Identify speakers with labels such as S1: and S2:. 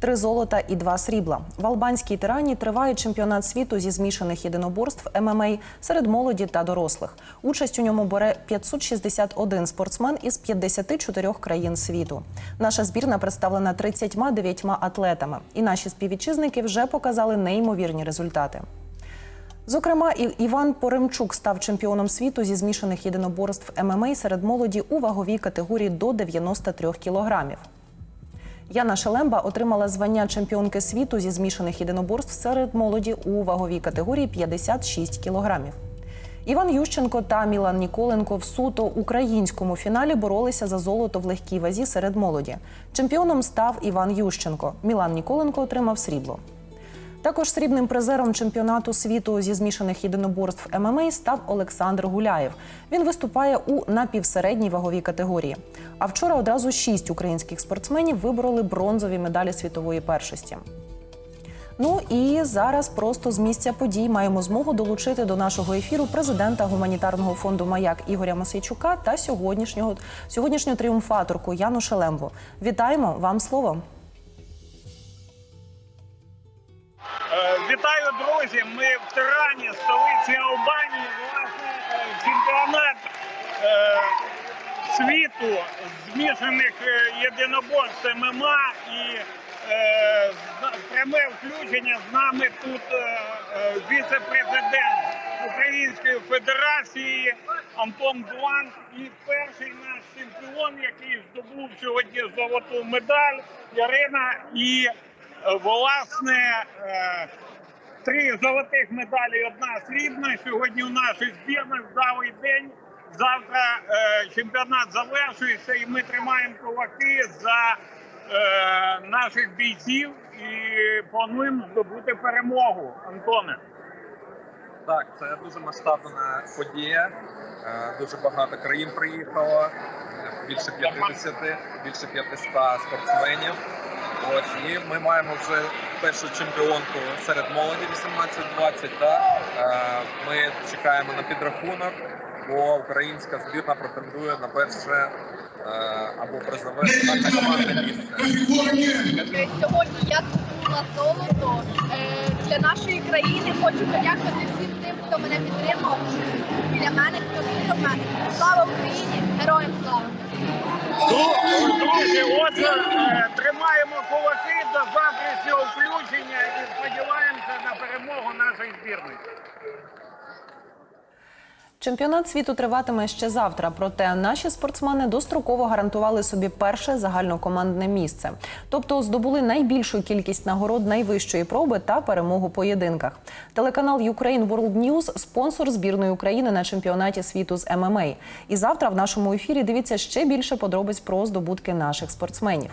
S1: Три золота і два срібла. В албанській тирані триває чемпіонат світу зі змішаних єдиноборств ММА серед молоді та дорослих. Участь у ньому бере 561 спортсмен із 54 країн світу. Наша збірна представлена 39 атлетами, і наші співвітчизники вже показали неймовірні результати. Зокрема, Іван Поремчук став чемпіоном світу зі змішаних єдиноборств ММА серед молоді у ваговій категорії до 93 кілограмів. Яна Шелемба отримала звання чемпіонки світу зі змішаних єдиноборств серед молоді у ваговій категорії 56 кілограмів. Іван Ющенко та Мілан Ніколенко в суто українському фіналі боролися за золото в легкій вазі серед молоді. Чемпіоном став Іван Ющенко. Мілан Ніколенко отримав срібло. Також срібним призером чемпіонату світу зі змішаних єдиноборств ММА став Олександр Гуляєв. Він виступає у напівсередній ваговій категорії. А вчора одразу шість українських спортсменів вибороли бронзові медалі світової першості. Ну і зараз просто з місця подій маємо змогу долучити до нашого ефіру президента гуманітарного фонду Маяк Ігоря Мосейчука та сьогоднішнього сьогоднішню тріумфаторку Яну Шелембу. Вітаємо вам слово.
S2: Вітаю, друзі! Ми в Тирані, столиці Албанії. Власне, чемпіонат е, світу змішаних е, єдиноборств ММА і е, пряме включення з нами тут е, е, віце-президент Української Федерації Антон Бланк і перший наш чемпіон, який здобув сьогодні золоту медаль Ярина і е, власне. Три золотих медалі, одна срібна. Сьогодні у нашій збірних вдалий день. Завтра е, чемпіонат завершується, і ми тримаємо кулаки за е, наших бійців і плануємо здобути перемогу. Антоне.
S3: Так, це дуже масштабна подія. Е, Дуже багато країн приїхало, е, більше 50, більше 500 спортсменів. Ось і ми маємо вже першу чемпіонку серед молоді 18-20. Да? Е, Ми чекаємо на підрахунок, бо українська збірна претендує на перше е, або призове на командне місце.
S4: Е, Сьогодні я здобула золото для нашої країни. Хочу подякувати всім тим, хто мене підтримав біля мене, хто вірив мене. Слава Україні! Героям слава!
S2: Друзі, отже, е, тримаємо кулаки до завтрашнього включення і сподіваємося на перемогу нашої збірної.
S1: Чемпіонат світу триватиме ще завтра. Проте наші спортсмени достроково гарантували собі перше загальнокомандне місце, тобто здобули найбільшу кількість нагород найвищої проби та перемогу у поєдинках. Телеканал Ukraine World News – спонсор збірної України на чемпіонаті світу з ММА. І завтра в нашому ефірі дивіться ще більше подробиць про здобутки наших спортсменів.